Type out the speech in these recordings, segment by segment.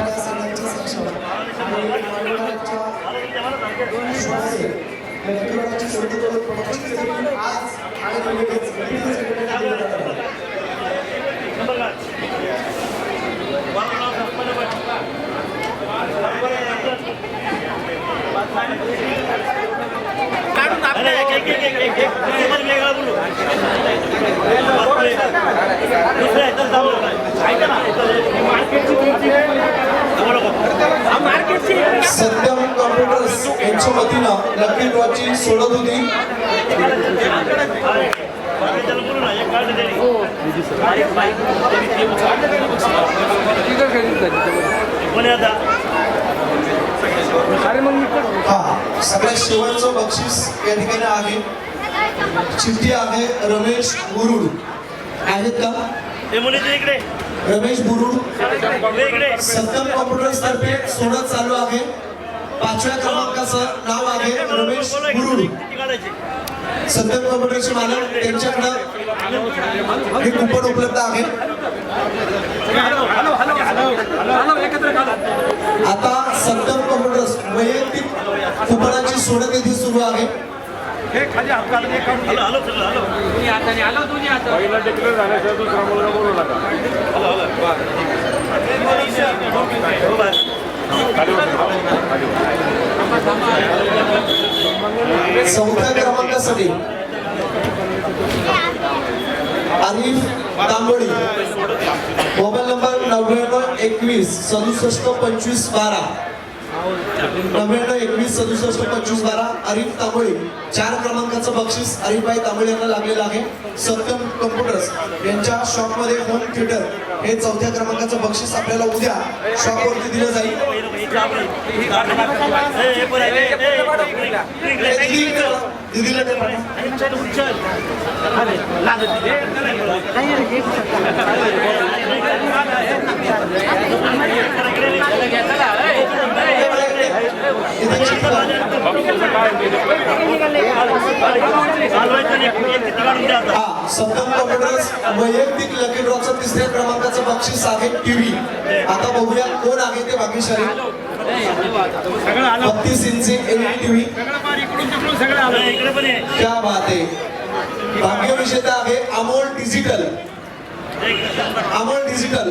आपल्या सगळ्यांच्या साक्षात आणि आयोगाच्या विश्वासाने लक्ष्मीपुराची सुरुवात करून पच्चीस एप्रिल आज आणि सत्यम कॉम्प्युटर्स यांच्या वतीनं लकी ड्रॉची सोडत होती. कोण आहे आता? हा सगळ्यात शेवटचं बक्षीस या ठिकाणी आहे. चिठ्ठी आहे रमेश बुरुड. आहेत का? रमेश इकडे. सत्यम कॉम्प्युटर्स तर्फे सोडत चालू आहे. पाचव्या क्रमांकाचं नाव आहे रमेश बुरुड किती काढायची कॉम्प्युटरचे मालक त्यांच्याकडं हे कुपन उपलब्ध आहे. आता सत्यम कॉम्प्युटर्स वैयक्तिक कुपनाची सोडत सुरू आहे. हे खाली सर हॅलो. पहिला डिक्लेअर झाल्याशिवाय दुसरा मुलगा बोलू नका चौथ्या क्रमांकासाठी आरिफ तांबडी. मोबाईल नंबर नव्याण्णव एकवीस सदुसष्ट पंचवीस बारा. नव्याण्णव एकवीस सदुसष्ट पंचवीस बारा अरिफ तांबोळी. चार क्रमांकाचं बक्षीस अरिफबाई तांबोळी यांना लागलेलं आहे. सत्यम कम्प्युटर्स यांच्या शॉपमध्ये होम थिएटर हे चौथ्या क्रमांकाचं बक्षीस आपल्याला उद्या शॉपवरती दिलं जाईल. दिदीला ते पाठवा. कॉम्प्युटर्स वैयक्तिक लकी ड्रॉचं तिसऱ्या क्रमांकाचं बक्षीस आहे टीव्ही आता बघूया कोण आहे ते भाग्यशाली बत्तीस इंची एल टीव्ही क्या बात आहे. भाग्य विजेता आहे अमोल डिजिटल अमोल डिजिटल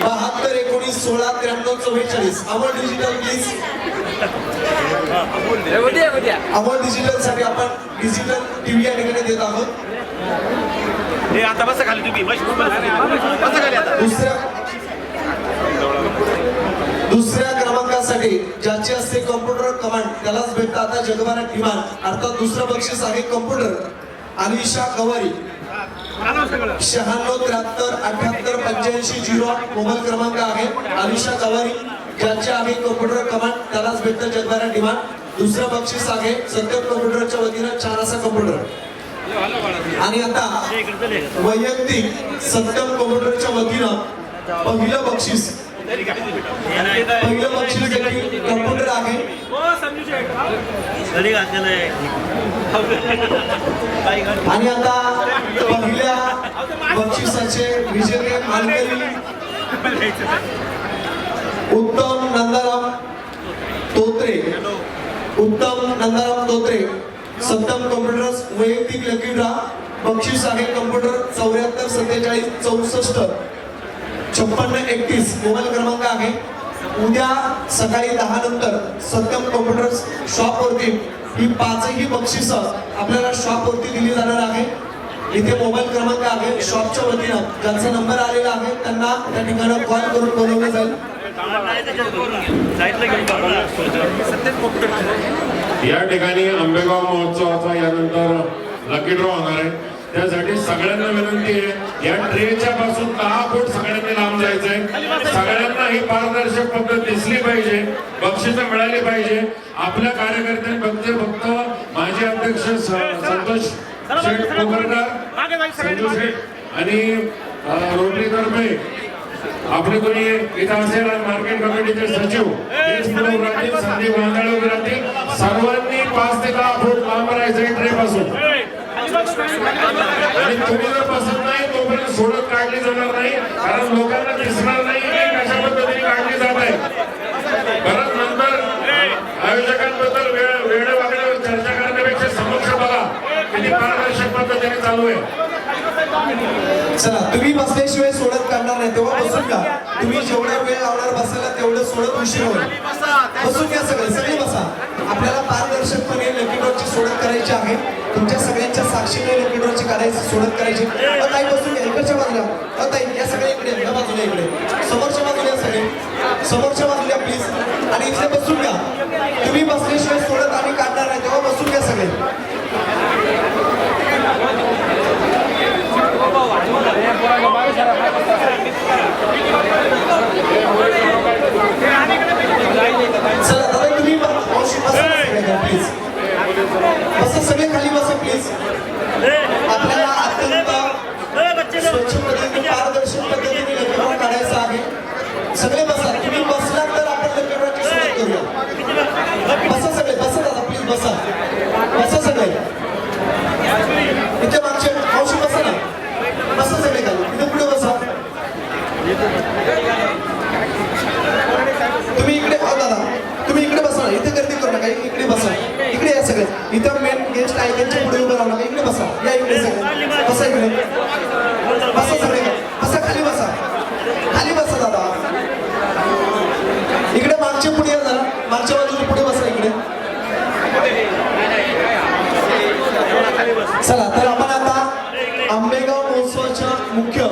बहात्तर एकोणीस सोळा त्र्याण्णव चव्वेचाळीस. अमोल डिजिटल प्लीज अमोल डिजिटलसाठी आपण डिजिटल टीव्ही या ठिकाणी देत आहोत. हे आता बसा खाली तुम्ही. दुसऱ्या दुसऱ्या क्रमांकासाठी ज्याचे असते कॉम्प्युटर कमांड त्यालाच भेटतं आता जगभरात डिमांड अर्थात दुसरं बक्षीस आहे कॉम्प्युटर अलिशा गवारी शहाण्णव त्र्याहत्तर अठ्याहत्तर पंच्याऐंशी झिरो मोबाईल क्रमांक आहे. अलिशा कवारी ज्याचे आम्ही कॉम्प्युटर कमांड त्यालाच भेटतं जगभरात डिमांड दुसरं बक्षीस आहे. सत्यम कॉम्प्युटरच्या वतीनं चार असा कॉम्प्युटर आणि आता वैयक्तिक सत्यम कॉम्प्युटरच्या वतीनं पहिलं बक्षीस पहिलं बक्षीस देखील कॉम्प्युटर आहे. आणि आता पहिल्या बक्षिसाचे विजेते मानकरी उत्तम नंदाराम तोत्रे. उत्तम नंदाराम तोत्रे. सत्तम कॉम्प्युटर्स वैयक्तिक लकी ड्रा. बक्षीस आहे कॉम्प्युटर चौऱ्याहत्तर सत्तेचाळीस चौसष्ट. छप्पन्न एकतीस मोबाईल क्रमांक आहे. उद्या सकाळी दहा नंतर सत्यम कॉम्प्युटर शॉपवरती ही पाचही बक्षिस आपल्याला शॉपवरती दिली जाणार आहे. इथे मोबाईल क्रमांक आहे शॉपच्या वतीनं ज्यांचा नंबर आलेला आहे त्यांना त्या ठिकाणी कॉल करून बोलवलं जाईल. या ठिकाणी आंबेगाव महोत्सवाचा यानंतर लकी ड्रॉ होणार आहे. त्यासाठी सगळ्यांना विनंती आहे या ट्रेच्या पासून दहा फूट सगळ्यांनी लांब जायचंय. सगळ्यांना ही पारदर्शक पद्धत दिसली पाहिजे बक्षिस मिळाली पाहिजे. आपल्या कार्यकर्त्यांनी फक्त फक्त माजी अध्यक्ष संतोष शेठ कोपरकर संतोष शेठ आणि अं, रोटरीतर्फे आपले कोणी इथं असेल मार्केट कमिटीचे सचिव राहतील संदीप वांदळे उभे राहतील सर्वांनी पाच ते दहा फूट लांब राहायचं ट्रे पासून आणि तुम्ही जर पसंत नाही तोपर्यंत सोडत काढली जाणार नाही कारण लोकांना दिसणार नाही की कशा पद्धतीने काढली जात आहे. परत नंतर आयोजकांबद्दल वेळ वेळ वागण्यावर चर्चा करण्यापेक्षा समक्ष बघा किती पारदर्शक पद्धतीने चालू आहे. चला तुम्ही बसल्याशिवाय सोडत काढणार नाही तेव्हा बसून का तुम्ही जेवढा वेळ लावणार बसायला तेवढं सोडत उशीर होईल. बसून घ्या सगळे सगळे बसा. आपल्याला पारदर्शकपणे लकीडोरची सोडत करायची आहे. तुमच्या सगळ्यांच्या साक्षीने लकीडोरची काढायची सोडत करायची. ताई बसून घ्या इकडच्या बाजूला. ताई या सगळ्या इकडे या बाजूला इकडे. समोरच्या बाजूला सगळे. समोरच्या बाजूला प्लीज आणि इथे बसून घ्या. तुम्ही बसल्याशिवाय सोडत आणि काढणार नाही तेव्हा बसून घ्या सगळे. चला दादा तुम्ही बसा प्लीज खाली बसा प्लीज आपल्याला अत्यंत स्वच्छ पद्धतीने पारदर्शक पद्धतीने लग्न काढायचं आहे. सगळे बसा. तुम्ही बसलात तर आपण लग्नाची सुरुवात करूया. बसा सगळे. बसा दादा प्लीज बसा. बसा सगळे. इथे मागचे मावशी बसा ना. बसा सगळे खाली. इथे पुढे बसा. तुम्ही इकडे हो दादा तुम्ही इकडे बसा ना. इथे गर्दी करू नका. इकडे बसा. इकडे या सगळे. इथं आहे त्यांच्या पुढे उभं राहू नका इकडे बसा या इकडे सगळे बसा इकडे बसा सगळे बसा खाली बसा खाली बसा दादा इकडे मागचे पुढे या जरा मागच्या बाजूला पुढे बसा इकडे चला तर आपण आता आंबेगाव महोत्सवाच्या मुख्य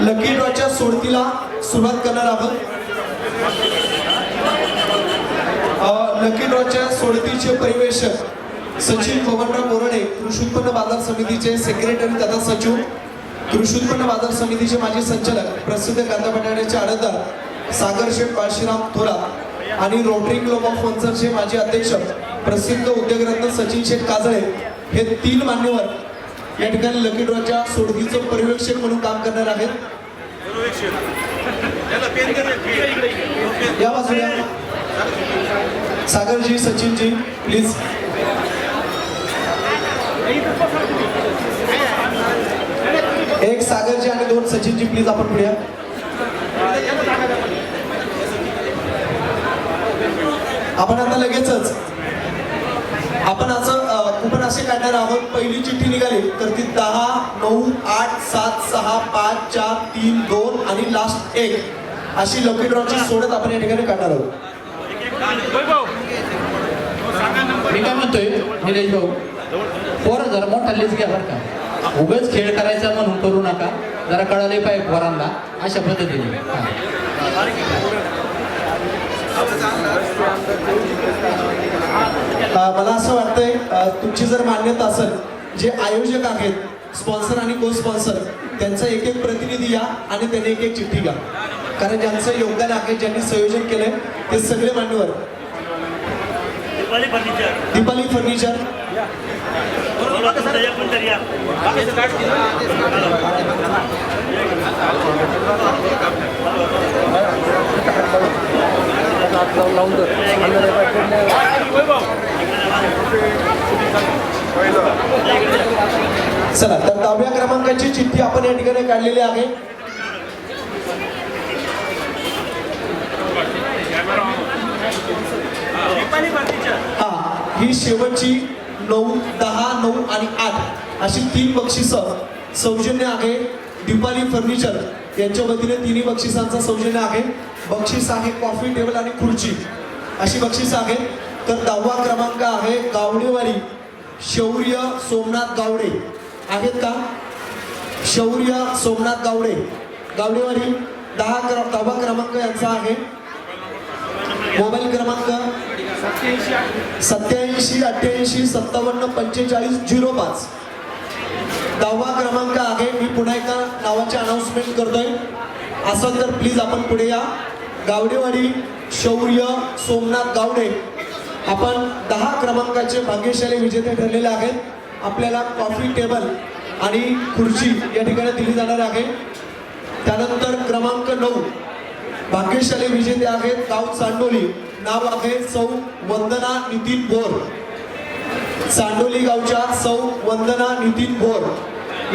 लकी ड्रॉच्या सोडतीला सुरुवात करणार आहोत लकी ड्रॉच्या सोडतीचे परिवेशक सचिन पवनराव बोरडे कृषी उत्पन्न बाजार समितीचे सेक्रेटरी तथा सचिव. कृषी उत्पन्न बाजार समितीचे माजी संचालक प्रसिद्ध कांदा बटाट्याचे आडतदार सागर शेठ काशीराम थोरात आणि रोटरी क्लब ऑफ वन्सरचे माजी अध्यक्ष प्रसिद्ध उद्योगरत्न सचिन शेठ काजळे हे तीन मान्यवर या ठिकाणी लकी ड्रॉच्या सोडतीचं पर्यवेक्षक म्हणून काम करणार आहेत. या बाजूला. सागरजी सचिनजी प्लीज एक सागरजी आणि दोन सचिनजी प्लीज आपण पुढे. आपण आता लगेचच आपण असं अ, कुपन असे काढणार आहोत. पहिली चिठ्ठी निघाली तर ती दहा नऊ आठ सात सहा पाच चार तीन दोन आणि लास्ट एक. अशी लकी ड्रॉची सोडत आपण या ठिकाणी काढणार आहोत. मी काय म्हणतोय निलेश भाऊ? पोरं जरा मोठा लेस घ्या बरं का. उभेच खेळ करायचा म्हणून करू नका. जरा कळाले पाहिजे पोरांना. अशा पद्धतीने. मला असं वाटतंय तुमची जर मान्यता असेल जे आयोजक आहेत स्पॉन्सर आणि को स्पॉन्सर त्यांचा एक एक प्रतिनिधी या आणि त्यांनी एक एक चिठ्ठी घ्या. कारण ज्यांचं योगदान आहे ज्यांनी संयोजन केलंय ते सगळे मान्यवर. दीपाली फर्निचर चला तर दहाव्या क्रमांकाची चिठ्ठी आपण या ठिकाणी काढलेली आहे हा ही शेवटची नऊ दहा नऊ आणि आठ अशी तीन बक्षिसं सौजन्य आहे. दीपाली फर्निचर यांच्या वतीने तिन्ही बक्षिसांचा सौजन्य आहे. बक्षीस आहे कॉफी टेबल आणि खुर्ची. अशी बक्षीस आहे. तर दहावा क्रमांक आहे गावडेवारी शौर्य सोमनाथ गावडे. आहेत का? शौर्य सोमनाथ गावडे. गावडेवारी दहा क्र दहावा क्रमांक यांचा आहे. मोबाईल क्रमांक सत्याऐंशी अठ्ठ्याऐंशी सत्तावन्न पंचेचाळीस झिरो पाच. दहावा क्रमांक आहे. मी पुन्हा एका नावाचे अनाऊन्समेंट करतोय. असं तर प्लीज आपण पुढे या. गावडेवाडी शौर्य सोमनाथ गावडे. आपण दहा क्रमांकाचे भाग्यशाली विजेते ठरलेले आहेत. आपल्याला कॉफी टेबल आणि खुर्ची या ठिकाणी दिली जाणार आहे. त्यानंतर क्रमांक नऊ. भाग्यशाली विजेते आहेत. गाव चांडोली नाव आहे सौ वंदना नितीन बोर. चांडोली गावच्या सौ वंदना नितीन भोर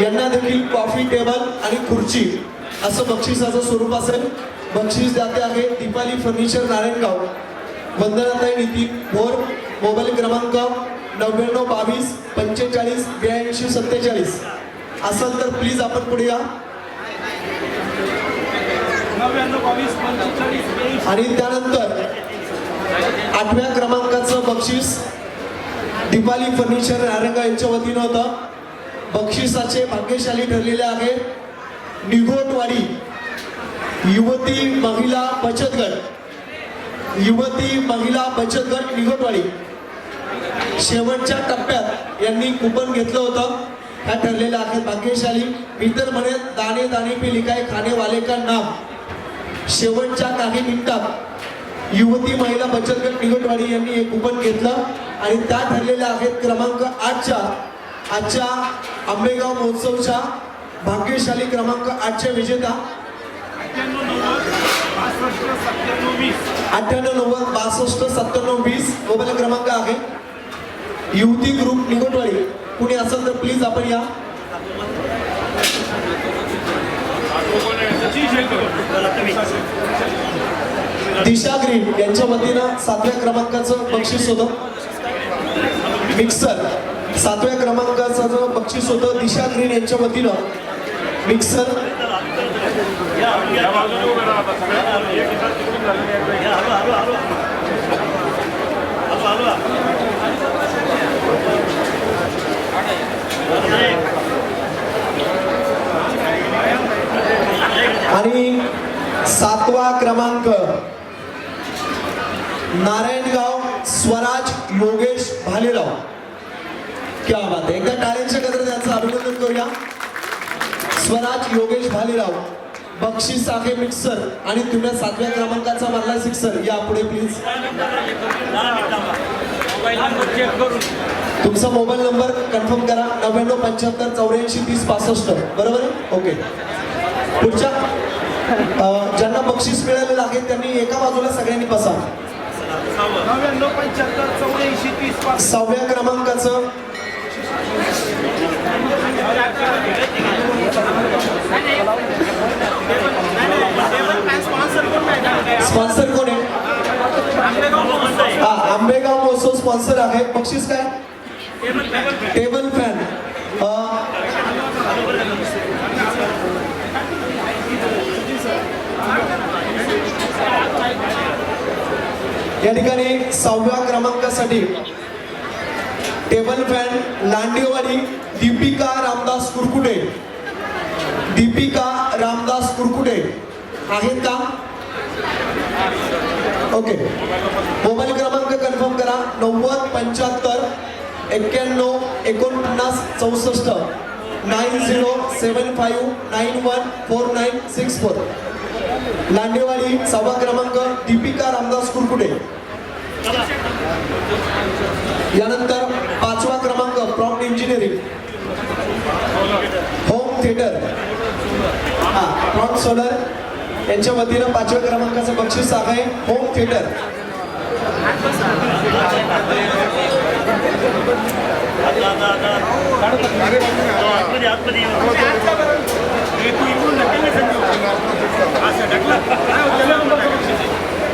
यांना देखील कॉफी टेबल आणि खुर्ची. असं बक्षिसाचं स्वरूप असेल. बक्षीस जाते आहे दीपाली फर्निचर नारायणगाव. वंदनाताई नितीन भोर मोबाईल क्रमांक नव्याण्णव बावीस पंचेचाळीस ब्याऐंशी सत्तेचाळीस. असेल तर प्लीज आपण पुढे या. आणि त्यानंतर आठव्या क्रमांकाचं बक्षीस दिपाली फर्निचर नारंगा यांच्या वतीनं होतं. बक्षिसाचे भाग्यशाली ठरलेले आहे. निघोटवाडी युवती महिला बचत गट. युवती महिला बचत गट निघोटवाडी. शेवटच्या टप्प्यात यांनी कुपन घेतलं होतं. ह्या ठरलेल्या आहेत भाग्यशाली. इतर म्हणे दाणे दाणे पे लिखाय खाने वाले का नाम. शेवटच्या काही मिनिटात युवती महिला बचत गट निगटवाडी यांनी एक कुपन घेतलं आणि त्या ठरलेल्या आहेत क्रमांक आठच्या आजच्या आंबेगाव महोत्सवच्या भाग्यशाली क्रमांक आठच्या विजेता. अठ्ठ्याण्णव नव्वद बासष्ट सत्त्याण्णव वीस मोबाईल क्रमांक आहे. युवती ग्रुप निगटवाडी कुणी असेल तर प्लीज आपण या. दिशा ग्रीन यांच्या वतीनं सातव्या क्रमांकाचं बक्षीस होतं. मिक्सर. सातव्या क्रमांकाचं जो बक्षीस होतं दिशा ग्रीन यांच्या वतीनं मिक्सर. आणि सातवा क्रमांक नारायणगाव स्वराज योगेश भालेराव. क्या बात आहे एकदा टाळ्यांच्या कत्र त्यांचं अभिनंदन करूया. स्वराज योगेश भालेराव बक्षीस आहे मिक्सर आणि तुम्ही सातव्या क्रमांकाचा मारला सिक्सर. या पुढे प्लीज तुमचा मोबाईल नंबर कन्फर्म करा. नव्याण्णव पंच्याहत्तर चौऱ्याऐंशी तीस पासष्ट. बरोबर ओके. पुढच्या ज्यांना बक्षीस मिळालेलं आहे त्यांनी एका बाजूला सगळ्यांनी बसा. पाच सहाव्या क्रमांकाचं स्पॉन्सर कोण आहे? हा आंबेगाव महोत्सव स्पॉन्सर आहे. बक्षीस काय? Table fan. या ठिकाणी सहाव्या क्रमांकासाठी टेबल फॅन लांडेवाडी दीपिका रामदास कुरकुटे. दीपिका रामदास कुरकुटे. आहेत का? ओके. मोबाईल क्रमांक कन्फर्म करा. नव्वद पंच्याहत्तर एक्क्याण्णव एकोणपन्नास चौसष्ट. Nine zero seven five nine one four nine six four. Landewadi सहावा क्रमांक दीपिका रामदास कुरकुटे. यानंतर पाचवा क्रमांक प्रॉम्प्ट इंजिनिअरिंग. Home theatre. हा प्रॉम्प्ट सोलर. यांच्या वतीनं पाचव्या क्रमांकाचं बक्षीस आहे. Home theatre.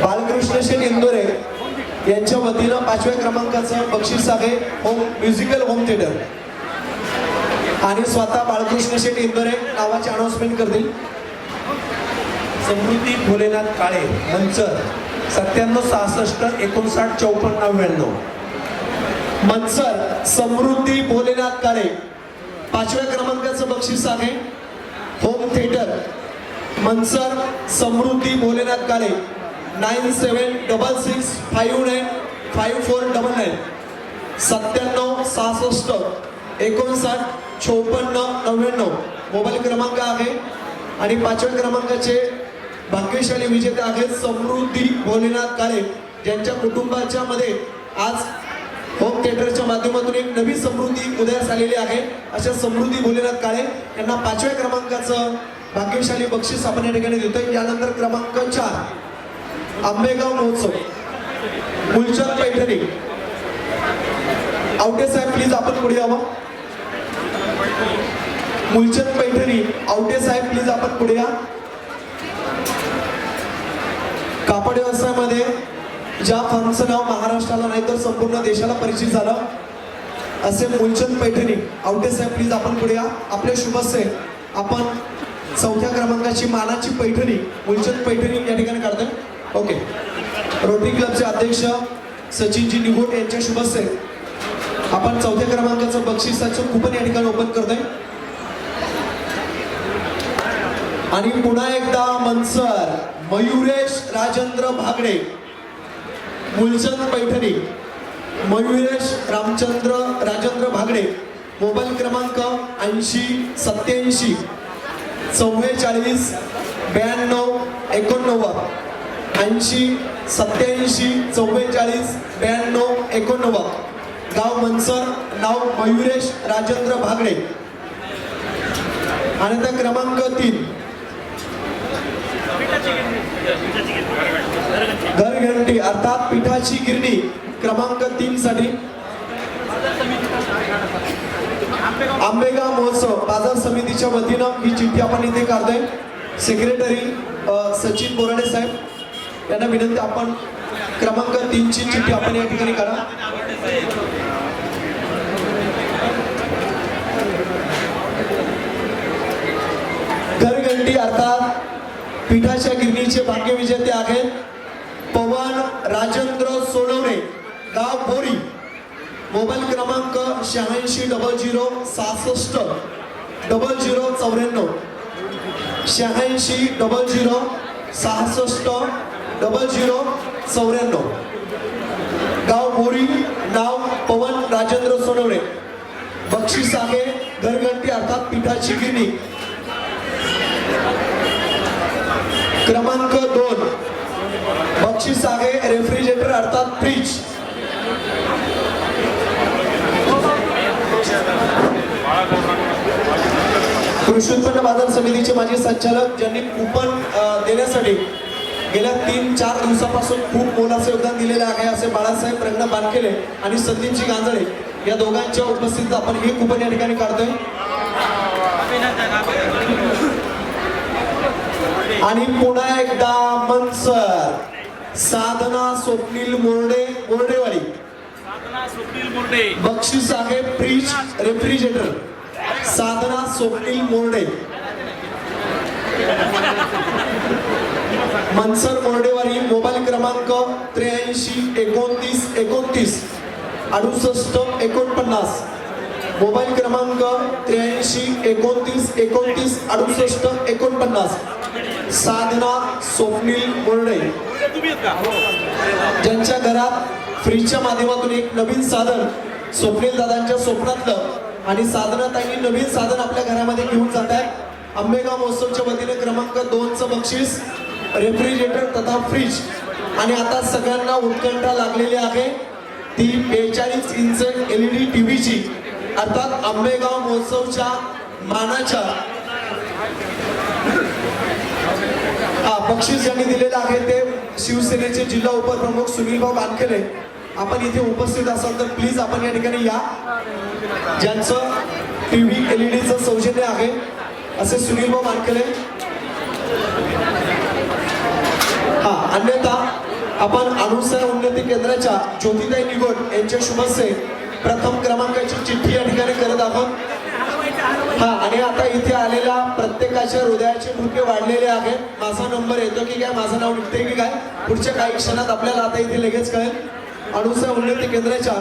बालकृष्ण शेठ इंदोरे यांच्या वतीनं पाचव्या क्रमांकाचं बक्षीस आहे होम म्युझिकल होम थिएटर आणि स्वतः बाळकृष्ण शेठ इंदोरे नावाचे अनाउन्समेंट करतील. समृद्धी भोलेनाथ काळे मंचर सत्त्याण्णव सहासष्ट एकोणसाठ चौपन्न नव्याण्णव. मंचर समृद्धी भोलेनाथ काळे. पाचव्या क्रमांकाचं बक्षीस आहे home theatre Mansar Samruddhi Bholenath Kale. Nine seven double six five nine five four double nine सत्त्याण्णव सहासष्ट एकोणसाठ चोपन्न नव्याण्णव. मोबाईल क्रमांक आहे. आणि पाचव्या क्रमांकाचे भाग्यशाली विजेते आहेत समृद्धी भोलेनाथ काळे. ज्यांच्या कुटुंबाच्या मध्ये आज होम थिएटरच्या माध्यमातून एक नवी समृद्धी उदयास आलेली आहे. अशा समृद्धी भोलेनाथ काळे यांना पाचव्या क्रमांकाचं भाग्यशाली बक्षीस आपण या ठिकाणी देतोय. यानंतर क्रमांक चार आंबेगाव महोत्सव. मुलचंद पैठणी. आवटे साहेब प्लीज आपण पुढे यावं. मुलचंद पैठणी आवटे साहेब प्लीज आपण पुढे या. कापड व्यवसायामध्ये ज्या फार्मचं नाव महाराष्ट्राला नाही तर संपूर्ण देशाला परिचित झालं. असे मुलचंद पैठणी आवटे साहेब प्लीज आपण पुढे या. आपले शुभस्य आपण चौथ्या क्रमांकाची मानाची पैठणी मूलचंद पैठणी या ठिकाणी काढतोय. ओके रोटरी क्लबचे अध्यक्ष सचिनजी निगोट यांच्या शुभस्य आपण चौथ्या क्रमांकाचं बक्षिसाचं कुपन या ठिकाणी ओपन करतोय. आणि पुन्हा एकदा मनसर मयुरेश राजेंद्र भागडे. मुलचंद पैठणी मयुरेश रामचंद्र राजेंद्र भागडे मोबाईल क्रमांक ऐंशी सत्याऐंशी चव्वेचाळीस ब्याण्णव एकोणनव्वद ऐंशी सत्याऐंशी चव्वेचाळीस ब्याण्णव एकोणनव्वद. गाव मनसर नाव मयुरेश राजेंद्र भागडे. आणि त्या क्रमांक तीन. घरघंटी अर्थात पिठाची गिरणी क्रमांक तीन साठी. आंबेगाव महोत्सव बाजार समितीच्या वतीनं ही चिठ्ठी आपण इथे काढतोय. सेक्रेटरी सचिन बोराडे साहेब यांना विनंती आपण क्रमांक तीनची चिठ्ठी आपण या ठिकाणी काढा. घरघंटी अर्थात पिठाच्या गिरणीचे भाग्यविजेते आहेत पवन राजेंद्र सोनवणे गाव बोरी. मोबाईल क्रमांक शहाऐंशी डबल झिरो सहासष्ट डबल झिरो चौऱ्याण्णव. शहाऐंशी डबल झिरो सहासष्ट डबल झिरो चौऱ्याण्णव. गाव बोरी नाव पवन राजेंद्र सोनवणे. बक्षीस आहे घरघंटी अर्थात पिठाची गिरणी. क्रमांक दोन. बक्षीस आहे रेफ्रिजरेटर अर्थात फ्रीज. कृषी उत्पन्न बाजार समितीचे माजी संचालक ज्यांनी कुपन देण्यासाठी गेल्या तीन चार दिवसापासून खूप मोलाचे योगदान दिलेले आहे असे बाळासाहेब रंगना बानकेले आणि संदीपजी गांजळे या दोघांच्या उपस्थितीत आपण हे कुपन या ठिकाणी काढतोय. आणि पुन्हा एकदा मनसर. साधना स्वप्नील मोर्डे मोर्डेवाडी बक्षीस आहे fridge refrigerator. Sadhana Swapnil Morde. Mansar Mordewari mobile क्रमांक त्र्याऐंशी एकोणतीस एकोणतीस. अडुसष्ट एकोणपन्नास. मोबाईल क्रमांक त्र्याऐंशी एकोणतीस एकोणतीस अडुसष्ट एकोणपन्नास. साधना स्वप्नील मोर्डे. तुम्ही ज्यांच्या घरात फ्रीजच्या माध्यमातून एक नवीन साधन स्वप्नील दादांच्या स्वप्नातलं आणि साधनाताईंनी नवीन साधन आपल्या घरामध्ये घेऊन जात आहे आंबेगाव महोत्सवच्या वतीने क्रमांक दोनचं बक्षीस रेफ्रिजरेटर तथा फ्रीज आणि आता सगळ्यांना उत्कंठा लागलेली आहे. ती बेचाळीस inch L E D T व्हीची अर्थात आंबेगाव महोत्सवच्या मानाच्या हा बक्षीस ज्यांनी दिलेलं आहे ते शिवसेनेचे जिल्हा उपप्रमुख सुनीलभाऊ वानखेडे आपण इथे उपस्थित असाल तर प्लीज आपण या ठिकाणी या. ज्यांचं टी व्ही एल ई डीचं सौजन्य आहे असे सुनीलभाऊ वानखेडे हा अन्यथा आपण अणुसह उन्नती केंद्राच्या ज्योतिताई निगोड यांच्या शुभस्य प्रथम क्रमांकाची चिठ्ठी या ठिकाणी करत आहोत. हा आणि आता इथे आलेला प्रत्येकाच्या हृदयाचे मुके वाढलेले आहेत. माझा नंबर येतो की काय? माझं नाव निघते की काय? पुढच्या काही क्षणात आपल्याला आता इथे लगेच कळेल. अणुसा उन्नती केंद्राच्या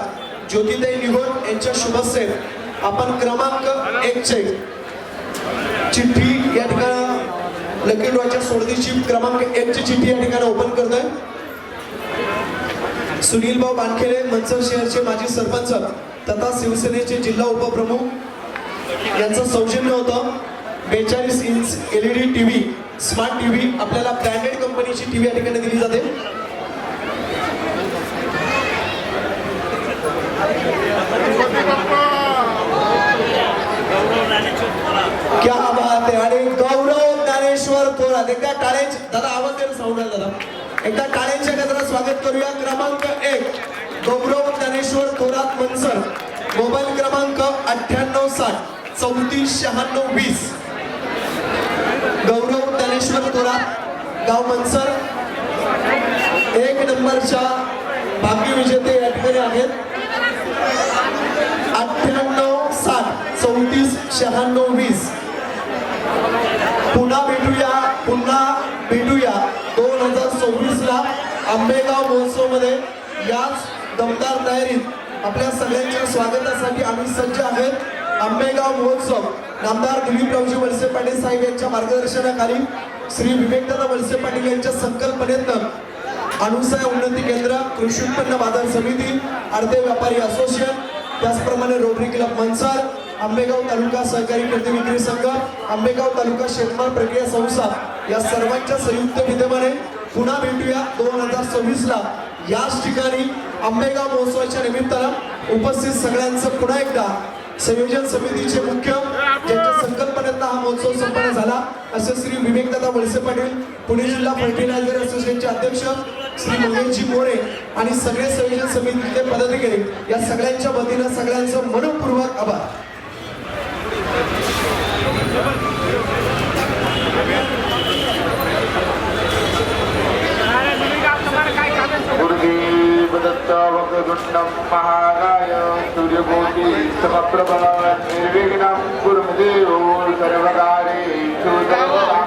ज्योतिताई निगोड यांच्या शुभस्य आपण क्रमांक एकचे चिठ्ठी या ठिकाणी लकी ड्रॉच्या सोडतीची क्रमांक एकची चिठ्ठी या ठिकाणी ओपन करतोय. सुनील भाऊ बानखेले मनसर शहरचे माजी सरपंच तथा शिवसेनेचे जिल्हा उपप्रमुख यांचं सौजन्य होतं. बेचाळीस inch L E D T V smart T V आपल्याला ब्रँडेड कंपनीची टी व्ही या ठिकाणी दिली जाते. क्या बात आहे आणि गौरव ज्ञानेश्वर थोरात एकदा टाळ्यांची दादा आवाज द्यायला साऊंड दादा. एकदा टाळ्यांच्या गजरात स्वागत करूया. क्रमांक एक गौरव ज्ञानेश्वर थोरात मनसर. मोबाईल क्रमांक अठ्ठ्याण्णव साठ चौतीस शहाण्णव वीस. ज्ञानेश्वर थोरात गाव मनसर एक नंबरच्या भाग्य विजेते या ठिकाणी आहेत. अठ्ठ्याण्णव साठ चौतीस शहाण्णव वीस. पुन्हा भेटूया पुन्हा भेटूया. दोन हजार सव्वीस ला आंबेगाव महोत्सवमध्ये याच दमदार तयारीत आपल्या सगळ्यांच्या स्वागतासाठी आम्ही सज्ज आहेत. आंबेगाव महोत्सव. नामदार दिलीपरावजी वळसे पाटील साहेब यांच्या मार्गदर्शनाखाली श्री विवेकदादा वळसे पाटील यांच्या संकल्पनेतनं अनुसय उन्नती केंद्र कृषी उत्पन्न बाजार समिती अर्धे व्यापारी असोसिएशन त्याचप्रमाणे रोटरी क्लब मनसार आंबेगाव तालुका सहकारी खरेदी विक्री संघ आंबेगाव तालुका शेतमाल प्रक्रिया संस्था या सर्वांच्या संयुक्त विद्यमाने पुन्हा भेटूया दोन हजार सव्वीस ला याच ठिकाणी आंबेगाव महोत्सवाच्या निमित्तानं उपस्थित सगळ्यांचं पुन्हा एकदा संयोजन समितीचे मुख्य ज्यांच्या संकल्पनेतनं हा महोत्सव संपन्न झाला असे श्री विवेकदादा वळसे पाटील पुणे जिल्हा फर्टिलायझर असोसिएशनचे अध्यक्ष श्री मोहनजी मोरे आणि सगळे संयोजन समितीचे पदाधिकारी या सगळ्यांच्या वतीनं सगळ्यांचं मनपूर्वक आभार. दत्तावकगुण्डं महाकाय सूर्यकोटिस्तमप्रभा निर्विघ्नं कुरुदेवो सर्वकारेषु सर्वदा